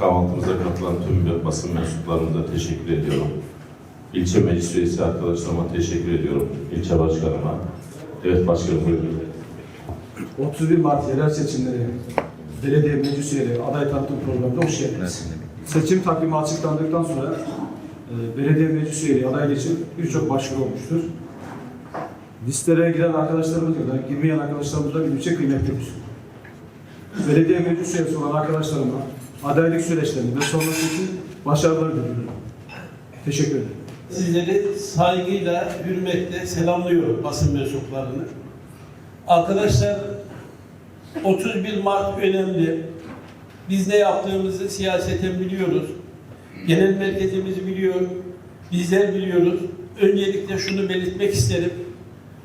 kahvaltımıza katılan tüm basın mensuplarımıza teşekkür ediyorum. İlçe meclis üyesi arkadaşlarıma teşekkür ediyorum. İlçe başkanıma. Evet başkanım buyurun. 31 Mart yerel seçimleri belediye meclis üyeleri aday tanıtım programına hoş geldiniz. Seçim takvimi açıklandıktan sonra e, belediye meclis üyeleri aday için birçok başvuru olmuştur. Listelere giren arkadaşlarımız da girmeyen arkadaşlarımız da bir kıymetlidir. Belediye meclis üyesi olan arkadaşlarıma adaylık süreçlerini ve sonrası için başarılar diliyorum. Teşekkür ederim. Sizleri saygıyla, hürmetle selamlıyorum basın mensuplarını. Arkadaşlar 31 Mart önemli. Biz ne yaptığımızı siyaseten biliyoruz. Genel merkezimiz biliyor. Bizler biliyoruz. Öncelikle şunu belirtmek isterim.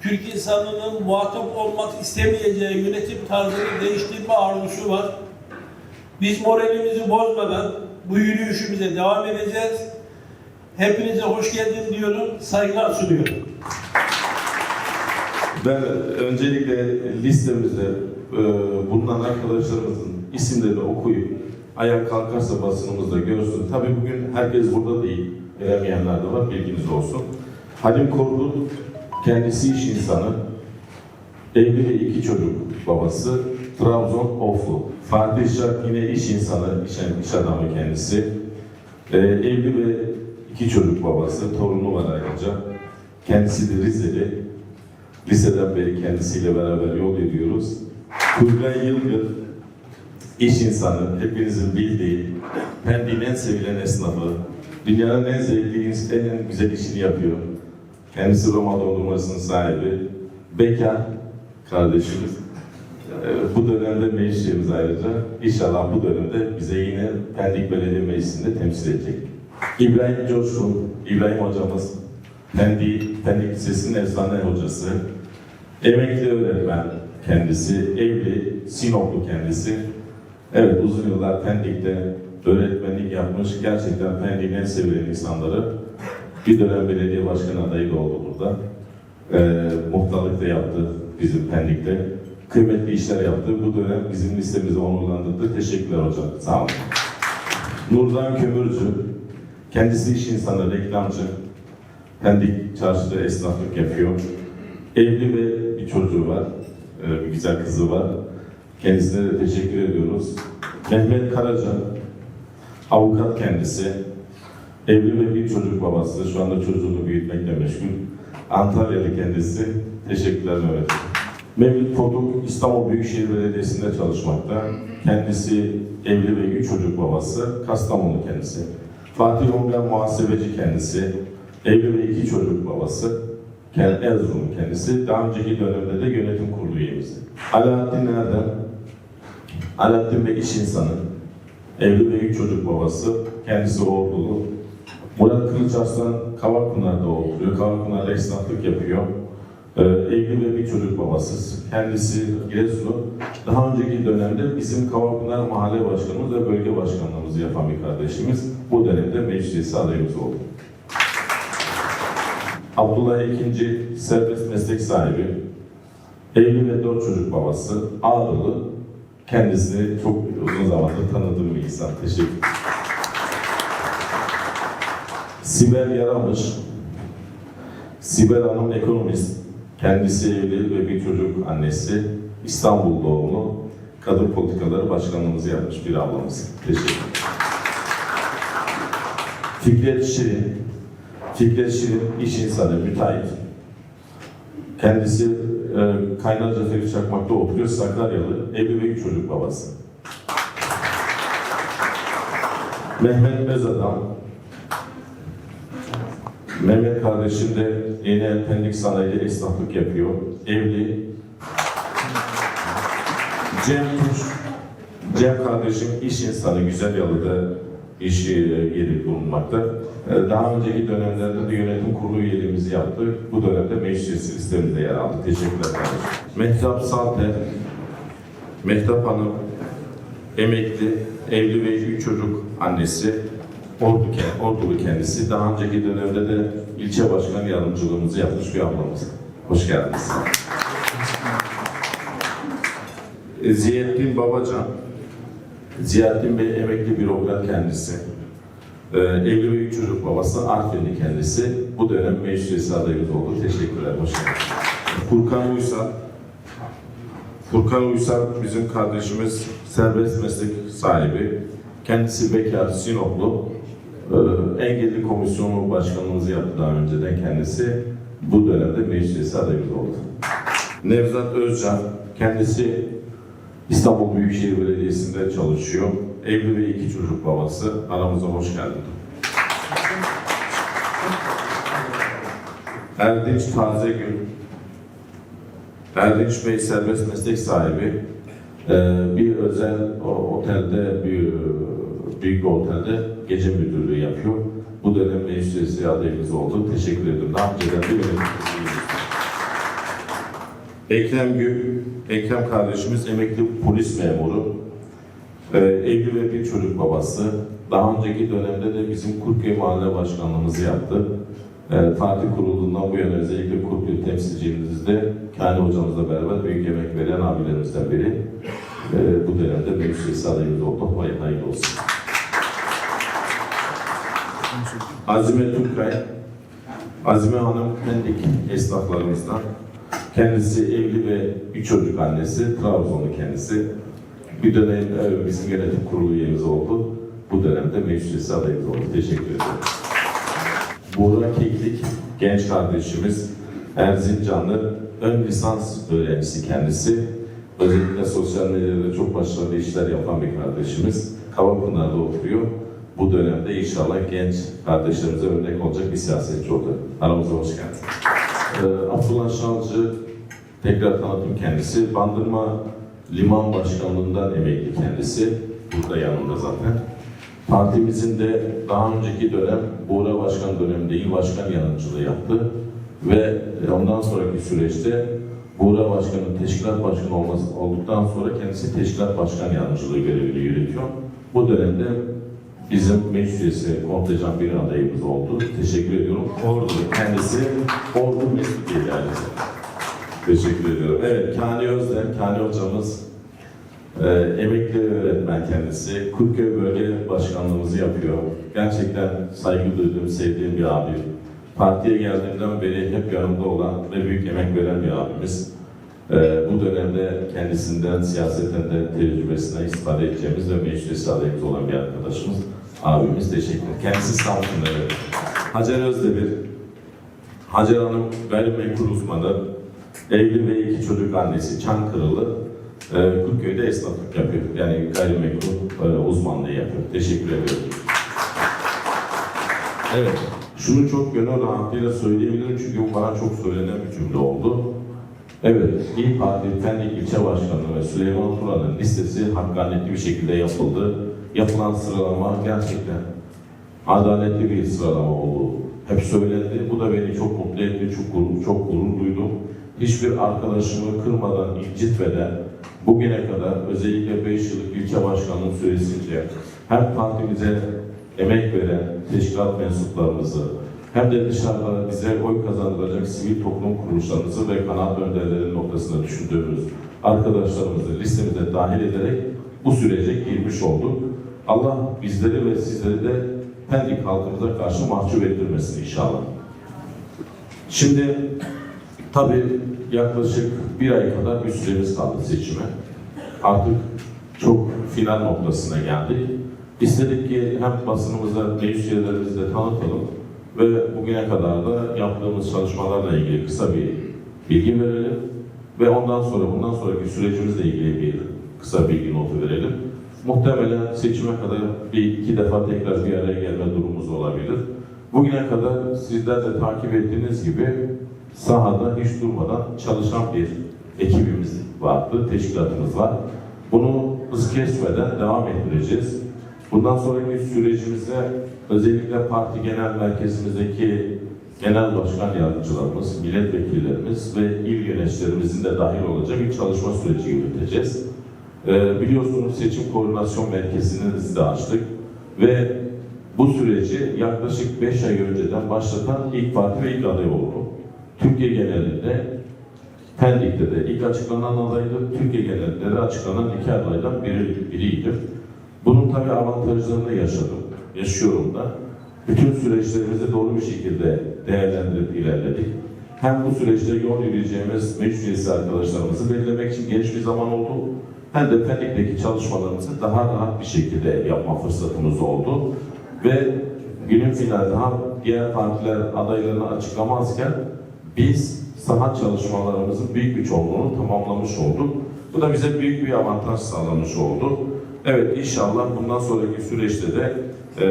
Türk insanının muhatap olmak istemeyeceği yönetim tarzını değiştirme arzusu var. Biz moralimizi bozmadan bu yürüyüşümüze devam edeceğiz. Hepinize hoş geldin diyorum, saygılar sunuyorum. Ben öncelikle listemizde e, bulunan arkadaşlarımızın isimlerini okuyup ayağa kalkarsa basınımızda görsün. Tabii bugün herkes burada değil. Gelemeyenler de var. Bilginiz olsun. Halim Korkut kendisi iş insanı. Evli ve iki çocuk babası. Trabzon Oflu. Fatih Şark yine iş insanı, iş, iş adamı kendisi. E, evli ve iki çocuk babası. Torunu var ayrıca. Kendisi de Rizeli. Liseden beri kendisiyle beraber yol yürüyoruz. Turgay Yılgın, iş insanı, hepinizin bildiği, Pendik'in en sevilen esnafı, dünyanın en zevkli, en güzel işini yapıyor. Kendisi Roma dondurmasının sahibi, bekar kardeşimiz. Bu dönemde meclisimiz ayrıca. İnşallah bu dönemde bize yine Pendik Belediye Meclisi'nde temsil edecek. İbrahim Coşkun, İbrahim hocamız, Pendik, Pendik Lisesi'nin efsane hocası. Emekli öğretmen kendisi, evli, Sinoplu kendisi. Evet uzun yıllar Pendik'te öğretmenlik yapmış. Gerçekten Pendik'in en sevilen insanları. Bir dönem belediye başkanı adayı da oldu burada. Ee, muhtarlık da yaptı bizim Pendik'te. Kıymetli işler yaptı. Bu dönem bizim listemizi onurlandırdı. Teşekkürler hocam. Sağ olun. Nurdan Kömürcü. Kendisi iş insanı, reklamcı. Pendik çarşıda esnaflık yapıyor. Evli ve bir çocuğu var. Ee, Bir güzel kızı var. Kendisine de teşekkür ediyoruz. Mehmet Karaca, avukat kendisi. Evli ve bir çocuk babası. Şu anda çocuğunu büyütmekle meşgul. Antalyalı kendisi. Teşekkürler Mehmet. Mevlüt Koduk İstanbul Büyükşehir Belediyesi'nde çalışmakta. Kendisi evli ve üç çocuk babası. Kastamonu kendisi. Fatih Ongar muhasebeci kendisi. Evli ve iki çocuk babası. Kend- Erzurum kendisi. Daha önceki dönemde de yönetim kurulu üyemiz. Alaaddin Erdem. Alaaddin Bey iş insanı. Evli ve üç çocuk babası. Kendisi Ordulu. Murat Kılıçarslan Kavakpınar'da oturuyor. Kavakpınar'da esnaflık yapıyor. Ee, evli ve bir çocuk babası. Kendisi Giresunlu. Daha önceki dönemde bizim Kavakpınar Mahalle Başkanımız ve Bölge Başkanlığımızı yapan bir kardeşimiz. Bu dönemde meclis adayımız oldu. Abdullah ikinci serbest meslek sahibi, evli ve dört çocuk babası, Ağrılı, kendisini çok uzun zamandır tanıdığım bir insan. Teşekkür Sibel Yaramış, Sibel Hanım ekonomist, kendisi evli ve bir çocuk annesi, İstanbul doğumlu, kadın politikaları başkanlığımızı yapmış bir ablamız. Teşekkür Fikret Şirin, Fikret Şirin iş insanı, müteahhit. Kendisi e, Kaynarca Feri Çakmak'ta oturuyor, Sakaryalı, evli ve üç çocuk babası. Mehmet Özadam, Mehmet kardeşim de yeni Pendik Sanayi'de esnaflık yapıyor, evli. Cem Tuş, Cem kardeşim iş insanı, Güzel Yalı'da iş yeri bulunmakta. Ee, Daha önceki dönemlerde de yönetim kurulu üyeliğimizi yaptı. Bu dönemde meclis listemizde yer aldı. Teşekkürler kardeşim. Mehtap Salter, Mehtap Hanım, emekli, evli ve üç çocuk annesi. Ordu, Ordulu kendisi. Daha önceki dönemde de ilçe başkan yardımcılığımızı yapmış bir ablamız. Hoş geldiniz. E, Ziyeddin Babacan, Ziyarettin Bey emekli bürokrat kendisi. Ee, evli ve çocuk babası Artvinli kendisi. Bu dönem meclis üyesi adayımız oldu. Teşekkürler. Hoş geldiniz. Furkan Uysal. Furkan Uysal bizim kardeşimiz serbest meslek sahibi. Kendisi bekar, Sinoplu. Ee, engelli komisyonu başkanlığımızı yaptı daha önceden kendisi. Bu dönemde meclis adayımız oldu. Nevzat Özcan, kendisi İstanbul Büyükşehir Belediyesi'nde çalışıyor. Evli ve iki çocuk babası. Aramıza hoş geldin. Erdinç Tazegül. Erdinç Bey serbest meslek sahibi. Ee, bir özel otelde, bir büyük otelde gece müdürlüğü yapıyor. Bu dönem meclis üyesi adayımız oldu. Teşekkür ederim. Daha önceden de benim Ekrem Gül, Ekrem kardeşimiz emekli polis memuru. Ee, evli ve bir çocuk babası. Daha önceki dönemde de bizim Kurtköy Mahalle Başkanlığımızı yaptı. Ee, parti kurulduğundan bu yana özellikle Kurtköy temsilcimizde Kani hocamızla beraber büyük emek veren abilerimizden biri. Ee, bu dönemde meclis üyesi adayımız oldu. Hayırlı olsun. Azime Türkay, Azime Hanım Pendik esnaflarımızdan. Kendisi evli ve üç çocuk annesi, Trabzonlu kendisi. Bir dönem e, bizim yönetim kurulu üyemiz oldu. Bu dönemde meclis adayımız oldu. Teşekkür ederim. Buğra Keklik, genç kardeşimiz, Erzincanlı, ön lisans öğrencisi kendisi. Özellikle sosyal medyada çok başarılı işler yapan bir kardeşimiz. Kavapınar'da oturuyor. Bu dönemde inşallah genç kardeşlerimize örnek olacak bir siyasetçi oldu. Aramıza hoş geldin. Ee, Abdullah Şancı, tekrar tanıtım kendisi. Bandırma Liman Başkanlığından emekli kendisi. Burada yanında zaten. Partimizin de daha önceki dönem Buğra Başkan döneminde il başkan yardımcılığı yaptı. Ve ondan sonraki süreçte Buğra Başkan'ın teşkilat başkanı olduktan sonra kendisi teşkilat başkan yardımcılığı görevini yürütüyor. Bu dönemde bizim meclis üyesi kontenjan bir adayımız oldu. Teşekkür ediyorum. Ordu kendisi Ordu Mesut Yedi ailesi. Teşekkür ediyorum. Evet, Kani Özden, Kani hocamız ee, emekli öğretmen kendisi. Kurtköy Bölge Başkanlığımızı yapıyor. Gerçekten saygı duyduğum, sevdiğim bir abi. Partiye geldiğimden beri hep yanımda olan ve büyük emek veren bir abimiz. Ee, bu dönemde kendisinden, siyaseten de tecrübesinden istifade edeceğimiz ve meclis adayımız olan bir arkadaşımız. Abimiz teşekkür ederim. Kendisi Samsun'da. evet. Hacer Özdemir. Hacer Hanım gayrimenkul uzmanı. Evli ve iki çocuk annesi Çankırılı. Ee, Kurtköy'de esnaflık yapıyor. Yani gayrimenkul e, uzmanlığı yapıyor. Teşekkür ediyorum. Evet. Şunu çok gönül rahatlığıyla söyleyebilirim çünkü bu bana çok söylenen bir cümle oldu. Evet, İYİ Parti Pendik İlçe Başkanı ve Süleyman Turan'ın listesi hakkaniyetli bir şekilde yapıldı. Yapılan sıralama gerçekten adaletli bir sıralama oldu. Hep söylendi. Bu da beni çok mutlu etti, çok gurur, çok gurur duydum. Hiçbir arkadaşımı kırmadan, incitmeden bugüne kadar özellikle 5 yıllık ilçe başkanlığı süresince hem partimize emek veren teşkilat mensuplarımızı hem de dışarıda bize oy kazandıracak sivil toplum kuruluşlarımızı ve kanaat önderleri noktasında düşündüğümüz arkadaşlarımızı listemize dahil ederek bu sürece girmiş olduk. Allah bizleri ve sizleri de Pendik halkımıza karşı mahcup ettirmesin inşallah. Şimdi tabii yaklaşık bir ay kadar bir süremiz kaldı seçime. Artık çok final noktasına geldik. İstedik ki hem basınımıza, meclis üyelerimizle tanıtalım ve bugüne kadar da yaptığımız çalışmalarla ilgili kısa bir bilgi verelim ve ondan sonra bundan sonraki sürecimizle ilgili bir kısa bilgi notu verelim. Muhtemelen seçime kadar bir iki defa tekrar bir araya gelme durumumuz olabilir. Bugüne kadar sizler de takip ettiğiniz gibi sahada hiç durmadan çalışan bir ekibimiz vardı, teşkilatımız var. Bunu hız kesmeden devam ettireceğiz. Bundan sonraki sürecimize özellikle parti genel merkezimizdeki genel başkan yardımcılarımız, milletvekillerimiz ve il yöneticilerimizin de dahil olacağı bir çalışma süreci yürüteceğiz. Ee, biliyorsunuz seçim koordinasyon merkezini de açtık ve bu süreci yaklaşık 5 ay önceden başlatan ilk parti ve ilk aday oldu. Türkiye genelinde Pendik'te de ilk açıklanan adaydı, Türkiye genelinde de açıklanan iki adaydan biri, biriydi. Bunun tabii avantajlarını yaşadım, yaşıyorum da. Bütün süreçlerimizi doğru bir şekilde değerlendirip ilerledik. Hem bu süreçte yol yürüyeceğimiz meclis arkadaşlarımızı belirlemek için geniş bir zaman oldu. Hem de Pendik'teki çalışmalarımızı daha rahat bir şekilde yapma fırsatımız oldu. Ve günün finalde hem diğer partiler adaylarını açıklamazken biz saha çalışmalarımızın büyük bir çoğunluğunu tamamlamış olduk. Bu da bize büyük bir avantaj sağlamış oldu. Evet inşallah bundan sonraki süreçte de e,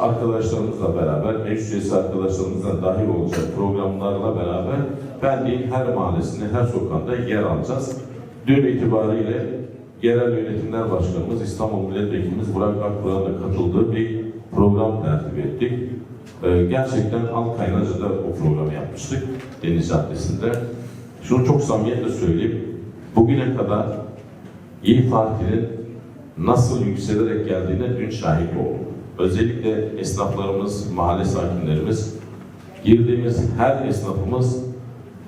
arkadaşlarımızla beraber, meclis üyesi arkadaşlarımızla dahil olacak programlarla beraber Pendik'in her mahallesinde, her sokağında yer alacağız. Dün itibariyle Yerel Yönetimler Başkanımız İstanbul Milletvekilimiz Burak Akburak'ın da katıldığı bir program tertip ettik. Ee, gerçekten Alkaynacı'da o programı yapmıştık Deniz Caddesi'nde. Şunu çok samimiyetle söyleyeyim. Bugüne kadar İyi Parti'nin nasıl yükselerek geldiğine dün şahit oldum. Özellikle esnaflarımız, mahalle sakinlerimiz, girdiğimiz her esnafımız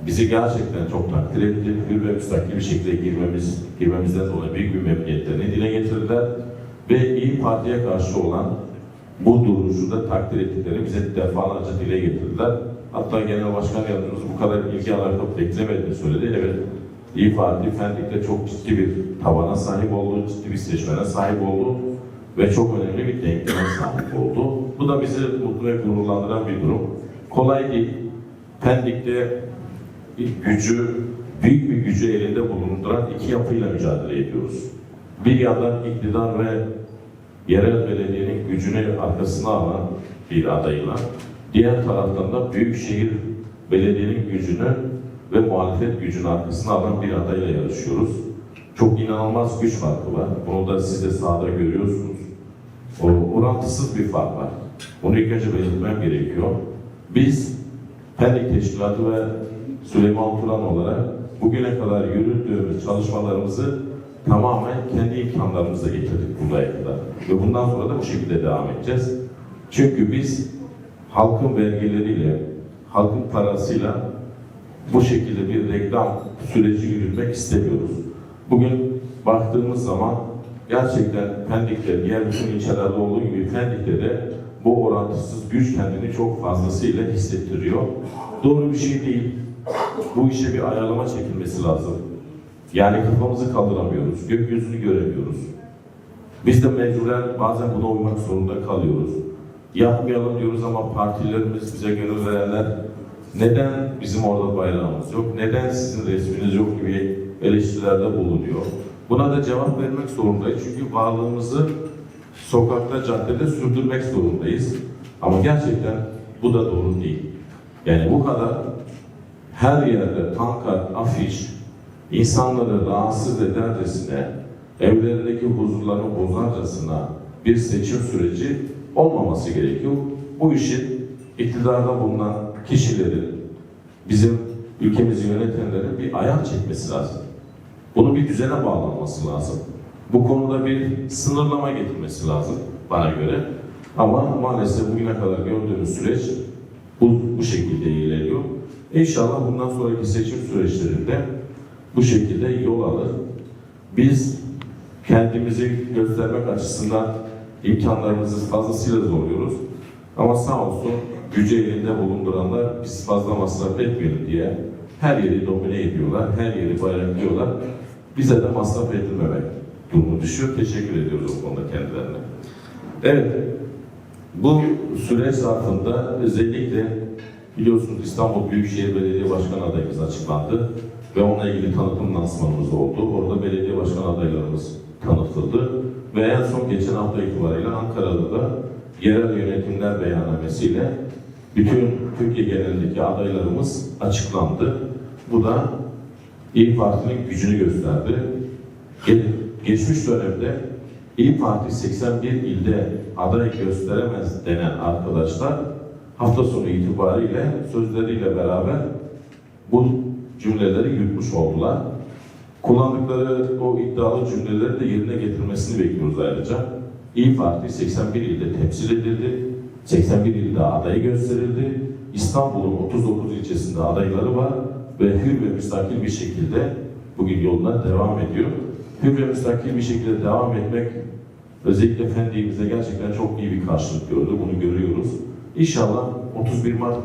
bizi gerçekten çok takdir etti. Hür ve müstakil bir şekilde girmemiz, girmemizden dolayı büyük bir memnuniyetlerini dile getirdiler. Ve İyi Parti'ye karşı olan bu duruşu da takdir ettiklerini bize defalarca dile getirdiler. Hatta Genel Başkan Yardımcımız bu kadar ilgi alaka beklemediğini söyledi. Evet, İyi Parti Pendik'te çok ciddi bir tabana sahip oldu, ciddi bir seçmene sahip oldu ve çok önemli bir denkleme sahip oldu. Bu da bizi mutlu ve gururlandıran bir durum. Kolay değil. Pendik'te bir gücü, büyük bir gücü elinde bulunduran iki yapıyla mücadele ediyoruz. Bir yandan iktidar ve yerel belediyenin gücünü arkasına alan bir adayla, diğer taraftan da büyükşehir belediyenin gücünü ve muhalefet gücünü arkasına alan bir adayla yarışıyoruz. Çok inanılmaz güç farkı var. Bunu da siz de sahada görüyorsunuz. O, orantısız bir fark var. Bunu ilk önce belirtmem gerekiyor. Biz Pendik Teşkilatı ve Süleyman Turan olarak bugüne kadar yürüttüğümüz çalışmalarımızı tamamen kendi imkanlarımızla getirdik buraya kadar. Ve bundan sonra da bu şekilde devam edeceğiz. Çünkü biz halkın vergileriyle, halkın parasıyla bu şekilde bir reklam süreci yürütmek istemiyoruz. Bugün baktığımız zaman gerçekten Pendik'te, diğer bütün ilçelerde olduğu gibi Pendik'te de bu orantısız güç kendini çok fazlasıyla hissettiriyor. Doğru bir şey değil. Bu işe bir ayarlama çekilmesi lazım. Yani kafamızı kaldıramıyoruz, gökyüzünü göremiyoruz. Biz de mecburen bazen buna uymak zorunda kalıyoruz. Yapmayalım diyoruz ama partilerimiz, bize gönül verenler neden bizim orada bayrağımız yok, neden sizin resminiz yok gibi eleştirilerde bulunuyor. Buna da cevap vermek zorundayız çünkü varlığımızı sokakta, caddede sürdürmek zorundayız. Ama gerçekten bu da doğru değil. Yani bu kadar her yerde pankart, afiş, insanları rahatsız edercesine, evlerindeki huzurlarını bozarcasına bir seçim süreci olmaması gerekiyor. Bu işin iktidarda bulunan kişilerin, bizim ülkemizi yönetenlerin bir ayak çekmesi lazım. Bunun bir düzene bağlanması lazım. Bu konuda bir sınırlama getirmesi lazım bana göre. Ama maalesef bugüne kadar gördüğümüz süreç bu, bu şekilde ilerliyor. İnşallah bundan sonraki seçim süreçlerinde bu şekilde yol alır. Biz kendimizi göstermek açısından imkanlarımızı fazlasıyla zorluyoruz. Ama sağ olsun gücü elinde bulunduranlar biz fazla masraf etmeyelim diye her yeri domine ediyorlar, her yeri bayraklıyorlar. Bize de masraf edilmemek durumu düşüyor. Teşekkür ediyoruz o konuda kendilerine. Evet, bu süreç zarfında özellikle biliyorsunuz İstanbul Büyükşehir Belediye Başkanı adayımız açıklandı ve onunla ilgili tanıtım lansmanımız oldu. Orada belediye başkan adaylarımız tanıtıldı ve en son geçen hafta itibariyle Ankara'da da yerel yönetimler beyannamesiyle bütün Türkiye genelindeki adaylarımız açıklandı. Bu da İyi Parti'nin gücünü gösterdi. Ge- Geçmiş dönemde İyi Parti 81 ilde aday gösteremez denen arkadaşlar hafta sonu itibariyle sözleriyle beraber bu cümleleri yutmuş oldular. Kullandıkları o iddialı cümleleri de yerine getirmesini bekliyoruz ayrıca. İyi Parti 81 ilde temsil edildi. 81 ilde aday gösterildi. İstanbul'un 39 ilçesinde adayları var ve hür ve müstakil bir şekilde bugün yoluna devam ediyor. Hür ve müstakil bir şekilde devam etmek özellikle Fendik'imizde gerçekten çok iyi bir karşılık gördü. Bunu görüyoruz. İnşallah 31 Mart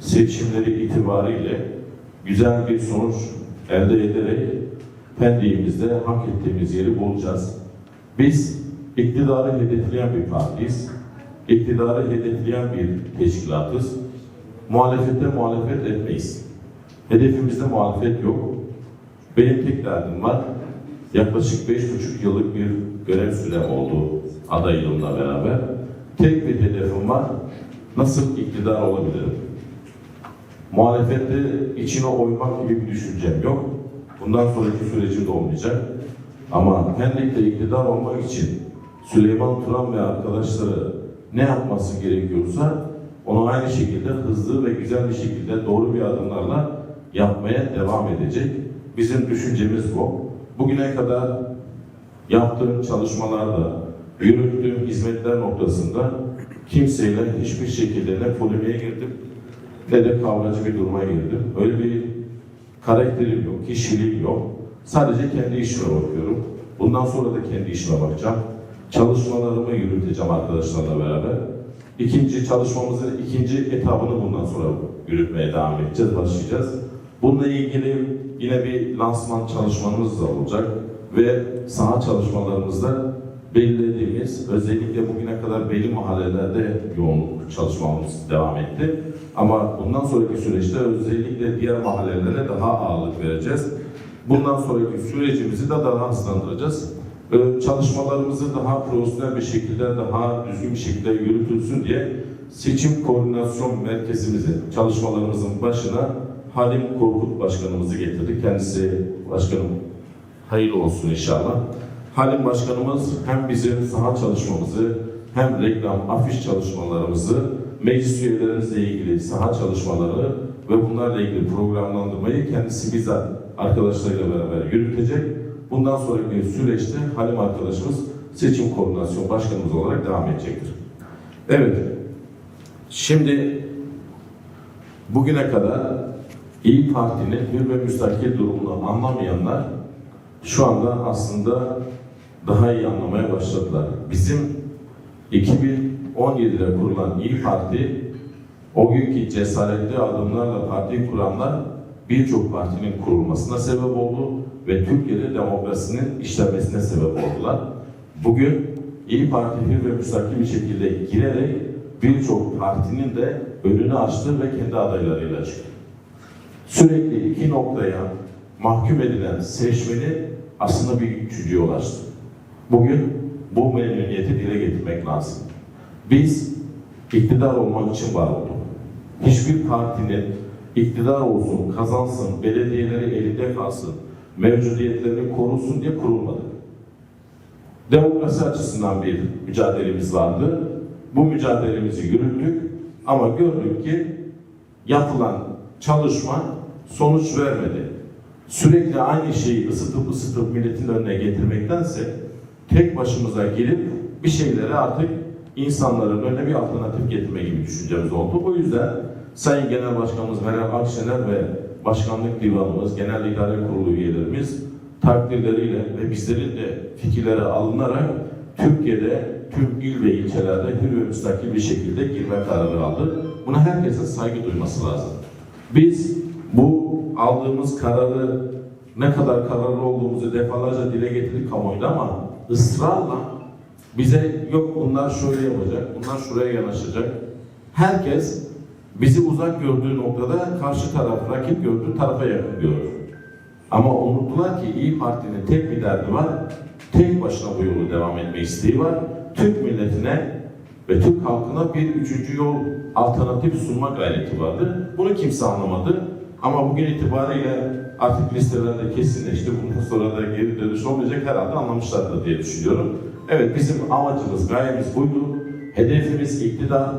seçimleri itibariyle güzel bir sonuç elde ederek Pendik'imizde hak ettiğimiz yeri bulacağız. Biz iktidarı hedefleyen bir partiyiz. İktidarı hedefleyen bir teşkilatız. Muhalefette muhalefet etmeyiz. Hedefimizde muhalefet yok. Benim tek derdim var. Yaklaşık beş buçuk yıllık bir görev sürem oldu adaylığımla beraber. Tek bir hedefim var. Nasıl iktidar olabilirim? Muhalefette içine oymak gibi bir düşüncem yok. Bundan sonraki sürecim de olmayacak. Ama Pendik'te iktidar olmak için Süleyman Turan ve arkadaşları ne yapması gerekiyorsa onu aynı şekilde hızlı ve güzel bir şekilde doğru bir adımlarla yapmaya devam edecek. Bizim düşüncemiz bu. Bugüne kadar yaptığım çalışmalarda, yürüttüğüm hizmetler noktasında kimseyle hiçbir şekilde ne polemiğe girdim ne de kavgacı bir duruma girdim. Öyle bir karakterim yok, kişiliğim yok. Sadece kendi işime bakıyorum. Bundan sonra da kendi işime bakacağım. Çalışmalarımı yürüteceğim arkadaşlarla beraber. İkinci çalışmamızın ikinci etabını bundan sonra yürütmeye devam edeceğiz, başlayacağız. Bununla ilgili yine bir lansman çalışmamız da olacak ve saha çalışmalarımızda belirlediğimiz, özellikle bugüne kadar belli mahallelerde yoğun çalışmamız devam etti. Ama bundan sonraki süreçte özellikle diğer mahallelere daha ağırlık vereceğiz. Bundan sonraki sürecimizi de daha hızlandıracağız. Ee, Çalışmalarımızı daha profesyonel bir şekilde, daha düzgün bir şekilde yürütülsün diye seçim koordinasyon merkezimizi çalışmalarımızın başına Halim Korkut Başkanımızı getirdik. Kendisi başkanım hayırlı olsun inşallah. Halim Başkanımız hem bizim saha çalışmamızı hem reklam, afiş çalışmalarımızı, meclis üyelerimizle ilgili saha çalışmaları ve bunlarla ilgili programlandırmayı kendisi bizzat arkadaşlarıyla beraber yürütecek. Bundan sonraki süreçte Halim arkadaşımız seçim koordinasyon başkanımız olarak devam edecektir. Evet, şimdi bugüne kadar İyi Parti'nin hür ve müstakil durumunu anlamayanlar şu anda aslında daha iyi anlamaya başladılar. Bizim 2017'de kurulan İyi Parti o günkü cesaretli adımlarla partiyi kuranlar birçok partinin kurulmasına sebep oldu ve Türkiye'de demokrasinin işlemesine sebep oldular. Bugün İyi Parti hür ve müstakil bir şekilde girerek birçok partinin de önünü açtı ve kendi adaylarıyla çıktı. Sürekli iki noktaya mahkum edilen seçmeni aslında bir üçüncüye ulaştı. Bugün bu memnuniyeti dile getirmek lazım. Biz iktidar olmak için var olduk. Hiçbir partinin iktidar olsun, kazansın, belediyeleri elinde kalsın, mevcudiyetlerini korusun diye kurulmadı. Demokrasi açısından bir mücadelemiz vardı. Bu mücadelemizi yürüttük ama gördük ki yapılan çalışma sonuç vermedi. Sürekli aynı şeyi ısıtıp ısıtıp milletin önüne getirmektense tek başımıza gelip bir şeyleri artık insanların önüne bir alternatif getirme gibi düşüncemiz oldu. O yüzden Sayın Genel Başkanımız Meral Akşener ve Başkanlık Divanımız, Genel İdare Kurulu üyelerimiz takdirleriyle ve bizlerin de fikirleri alınarak Türkiye'de tüm il ve ilçelerde hür ve müstakil bir şekilde girme kararı aldı. Buna herkesin saygı duyması lazım. Biz bu aldığımız kararı ne kadar kararlı olduğumuzu defalarca dile getirdik kamuoyunda ama ısrarla bize yok bunlar şöyle yapacak, bunlar şuraya yanaşacak. Herkes bizi uzak gördüğü noktada karşı taraf, rakip gördüğü tarafa yakın. Ama unuttular ki İyi Parti'nin tek bir derdi var, tek başına bu yolu devam etme isteği var. Türk milletine ve Türk halkına bir üçüncü yol alternatif sunma gayreti vardı. Bunu kimse anlamadı. Ama bugün itibariyle artık listelerde kesinleşti. Bundan sonra da geri dönüş olmayacak herhalde anlamışlardır diye düşünüyorum. Evet bizim amacımız, gayemiz buydu. Hedefimiz iktidar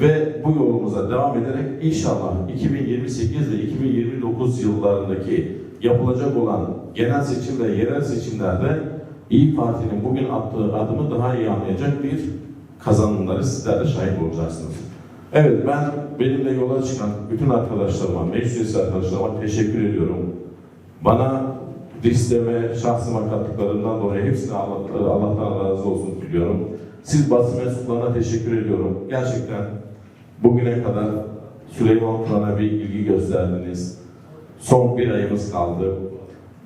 ve bu yolumuza devam ederek inşallah 2028 ve 2029 yıllarındaki yapılacak olan genel seçim ve yerel seçimlerde İyi Parti'nin bugün attığı adımı daha iyi anlayacak bir kazanımları sizler de şahit olacaksınız. Evet ben benimle yola çıkan bütün arkadaşlarıma, meclis arkadaşlarıma teşekkür ediyorum. Bana listeme, şahsıma kattıklarından dolayı hepsine Allah, Allah'tan razı olsun diliyorum. Siz basın mensuplarına teşekkür ediyorum. Gerçekten bugüne kadar Süleyman Turan'a bir ilgi gösterdiniz. Son bir ayımız kaldı.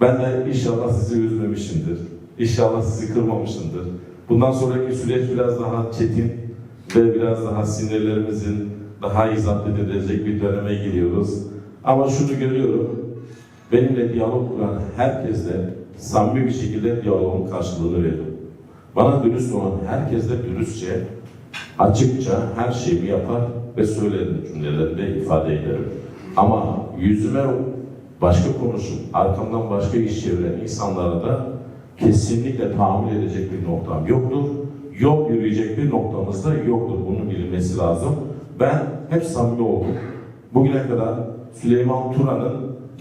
Ben de inşallah sizi üzmemişimdir. İnşallah sizi kırmamışımdır. Bundan sonraki süreç biraz daha çetin ve biraz daha sinirlerimizin daha iyi edilecek bir döneme giriyoruz. Ama şunu görüyorum, benimle diyalog kuran herkesle samimi bir şekilde diyalogun karşılığını veriyorum. Bana dürüst olan herkesle dürüstçe, açıkça her şeyi yapar ve söylerim cümlelerinde ifade ederim. Ama yüzüme başka konuşup arkamdan başka iş çeviren insanlara da kesinlikle tahammül edecek bir noktam yoktur. Yok yürüyecek bir noktamız da yoktur. Bunun bilinmesi lazım. Ben hep samimi oldum. Bugüne kadar Süleyman Turan'ın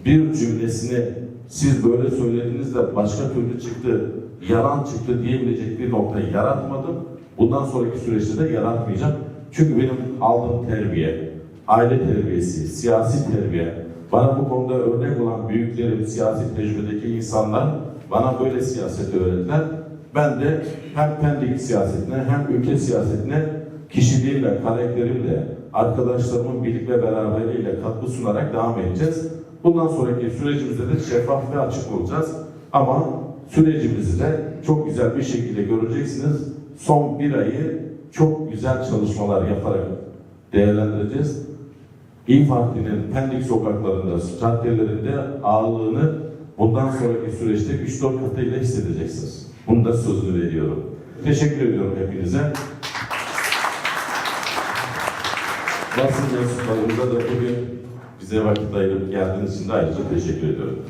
bir cümlesini siz böyle söylediniz de başka türlü çıktı, yalan çıktı diyebilecek bir nokta yaratmadım. Bundan sonraki süreçte de yaratmayacağım. Çünkü benim aldığım terbiye, aile terbiyesi, siyasi terbiye, bana bu konuda örnek olan büyüklerim, siyasi tecrübedeki insanlar bana böyle siyaseti öğrettiler. Ben de hem Pendik siyasetine hem ülke siyasetine kişiliğimle, karakterimle, arkadaşlarımın birlik ve beraberliğiyle katkı sunarak devam edeceğiz. Bundan sonraki sürecimizde de şeffaf ve açık olacağız. Ama sürecimizi de çok güzel bir şekilde göreceksiniz. Son bir ayı çok güzel çalışmalar yaparak değerlendireceğiz. İYİ Pendik sokaklarında, caddelerinde ağırlığını bundan sonraki süreçte 3-4 katıyla hissedeceksiniz. Bunu da sözünü veriyorum. Teşekkür ediyorum hepinize. Basın mensuplarımıza da bugün bize vakit ayırıp geldiğiniz için de ayrıca teşekkür ediyorum.